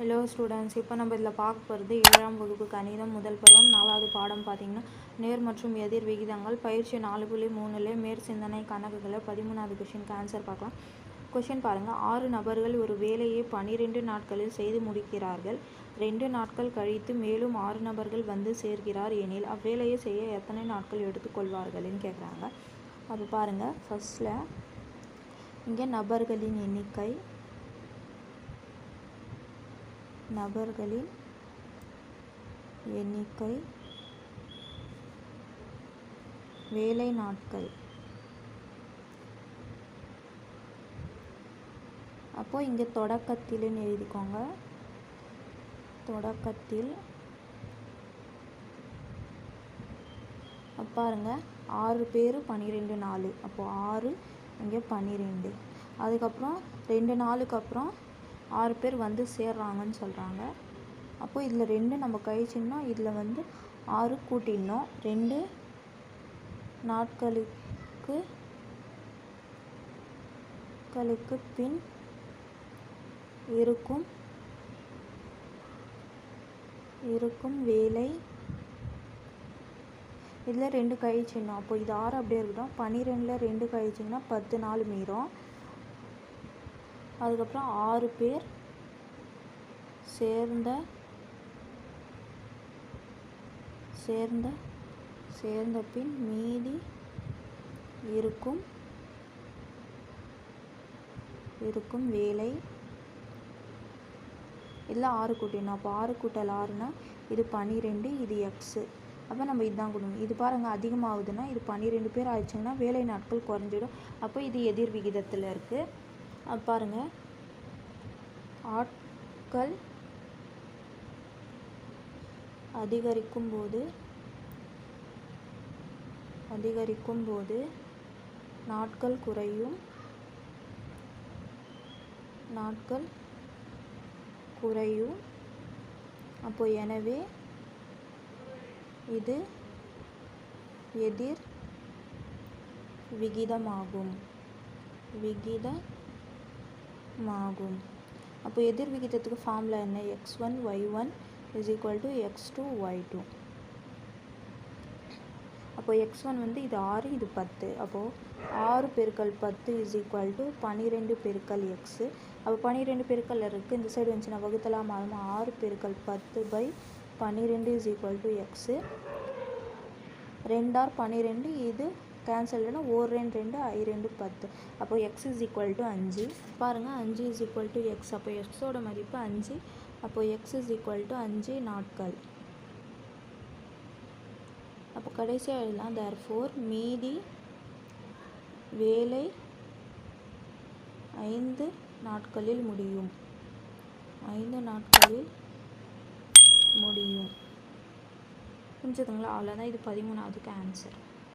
Hello students இப்போ நம்ம இதில் பார்க்க போகிறது ஏழாம் வகுப்பு கணிதம் முதல் பருவம். நாலாவது பாடம் பார்த்தீங்கன்னா நேர் மற்றும் எதிர் விகிதங்கள். பயிற்சி நாலு புள்ளி மூணுலே மேற் சிந்தனை கணக்குகளை பதிமூணாவது கொஷினுக்கு ஆன்சர் பார்க்கலாம். கொஷின் பாருங்கள் ஆறு நபர்கள் ஒரு வேலையை பன்னிரெண்டு நாட்களில் செய்து முடிக்கிறார்கள். ரெண்டு நாட்கள் கழித்து மேலும் ஆறு நபர்கள் வந்து சேர்கிறார் எனில் அவ்வேலையை செய்ய எத்தனை நாட்கள் எடுத்துக்கொள்வார்கள்னு கேட்குறாங்க. அப்போ பாருங்கள் ஃபஸ்ட்டில் இங்கே நபர்களின் எண்ணிக்கை நபர்களின் எண்ணிக்கை வேலை நாட்கள். அப்போ இங்கே தொடக்கத்தில்னு எழுதிக்கோங்க. தொடக்கத்தில் பாருங்க ஆறு பேர் பன்னிரெண்டு நாலு. அப்போது ஆறு இங்கே பன்னிரெண்டு அதுக்கப்புறம் ரெண்டு நாளுக்கு அப்புறம் ஆறு பேர் வந்து சேர்றாங்கன்னு சொல்கிறாங்க அப்போ இதில் ரெண்டு நம்ம கழிச்சிங்கன்னா இதில் வந்து ஆறு கூட்டிடணும் ரெண்டு நாட்களுக்கு களுக்கு பின் இருக்கும் இருக்கும் வேலை. இதில் ரெண்டு கழிச்சிடணும் அப்போ இது ஆறு அப்படியே இருக்கட்டும் பன்னிரெண்டில் ரெண்டு கழிச்சிங்கன்னா பத்து நாள் மீறும் அதுக்கப்புறம் ஆறு பேர் சேர்ந்த சேர்ந்த சேர்ந்த பின் மீதி இருக்கும் இருக்கும் வேலை. இல்லை ஆறு கூட்டினா அப்போ ஆறு கூட்டல் ஆறுனா இது பன்னிரெண்டு இது எக்ஸு அப்போ நம்ம இதுதான் கொடுக்கணும். இது பாருங்கள் அதிகமாகுதுன்னா இது பன்னிரெண்டு பேர் ஆயிடுச்சுங்கன்னா வேலை நாட்கள் குறைஞ்சிடும். அப்போ இது எதிர் விகிதத்தில் இருக்குது பாருங்கள் ஆட்கள் அதிகரிக்கும் போது அதிகரிக்கும் போது நாட்கள் குறையும். நாட்கள் குறையும். அப்போ எனவே இது எதிர் விகிதமாகும். ஆகும் அப்போ எதிர் விகிதத்துக்கு ஃபார்முலா என்ன? X one y one is equal to x two y two அப்போ எக்ஸ் ஒன் வந்து இது ஆறு இது பத்து. அப்போது ஆறு பெருக்கல் பத்து இஸ் ஈக்குவல் டு பன்னிரெண்டு பெருக்கல் எக்ஸு அப்போ பன்னிரெண்டு பெருக்கல் இருக்குது இந்த சைடு வந்துச்சுன்னா வகுத்தலாம். மாறும் ஆறு பெருக்கல் பத்து பை பன்னிரெண்டு இஸ் ஈக்குவல் டு எக்ஸு ரெண்டார் பன்னிரெண்டு இது கேன்சல்னா ஓர் ரெண்டு ரெண்டு ஐ ரெண்டு பத்து. அப்போ எக்ஸ் இஸ் ஈக்குவல் டு அஞ்சு. பாருங்கள் அஞ்சு இஸ் ஈக்குவல் டு எக்ஸ் அப்போ எக்ஸோட மதிப்பு அஞ்சு. அப்போ எக்ஸ் இஸ் ஈக்குவல் டு அஞ்சு நாட்கள். அப்போ கடைசியாக எழுதலாம். தேர் ஃபோர் மீதி வேலை ஐந்து நாட்களில் முடியும். ஐந்து நாட்களில் முடியும். புரிஞ்சுதுங்களா? அவ்வளோதான் இது பதிமூணாவதுக்கு ஆன்சர்